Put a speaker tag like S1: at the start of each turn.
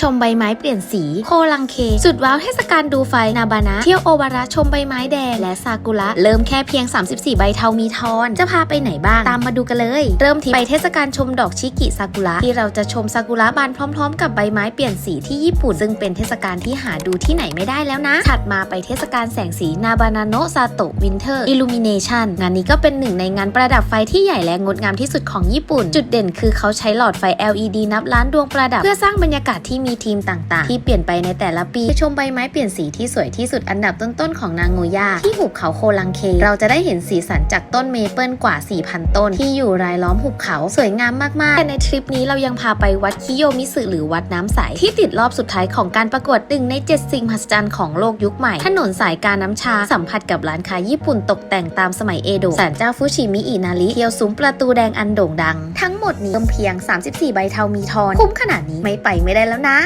S1: ชมใบไม้เปลี่ยนสี โคลังเค สุดว้าวเทศกาลดูไฟนาบานะ เที่ยวโอบาระชมใบไม้แดงและซากุระ เริ่มแค่เพียง 34 ใบเทามีทอน จะพาไปไหนบ้าง ตามมาดูกันเลย เริ่มที่ไปเทศกาลชมดอกชิกิซากุระที่เราจะชมซากุระบานพร้อม ๆ กับใบไม้เปลี่ยนสีที่ญี่ปุ่น ซึ่งเป็นเทศกาลที่หาดูที่ไหนไม่ได้แล้วนะ ถัดมาไปเทศกาลแสงสีนาบานาโนซาโตะวินเทอร์อิลูมิเนชันงานนี้ก็เป็นหนึ่งในงานประดับไฟที่ใหญ่และงดงามที่สุดของญี่ปุ่น จุดเด่นคือเขาใช้หลอดไฟ LED นับล้านดวงประดับ เพื่อสร้างบรรยากาศที่มีทีมต่างๆ ที่เปลี่ยนไปในแต่ละปีชมใบไม้เปลี่ยนสีที่สวยที่สุดอันดับต้นๆของนางโงย่าที่หุบเขาโคลังเค เราจะได้เห็นสีสันจากต้นเมเปิลกว่า 4,000 ต้น ที่อยู่รายล้อมหุบเขาสวยงามมากๆแต่ในทริปนี้เรายังพาไปวัดคิโยมิสึหรือวัดน้ำใส ที่ติดรอบสุดท้ายของการประกวดหนึ่งใน 7 สิ่งมหัศจรรย์ของโลกยุคใหม่ ถนนสายการน้ำชาสัมผัสกับร้านค้าญี่ปุ่นตกแต่งตามสมัยเอโดะศาลเจ้าฟุชิมิอินาริเที่ยวซุ้มประตูแดงอันโด่งดัง ทั้งหมดนี้เพียง 34 ใบเทามีทอนคุ้มขนาดนี้ไม่ไปไม่ได้แล้วนะ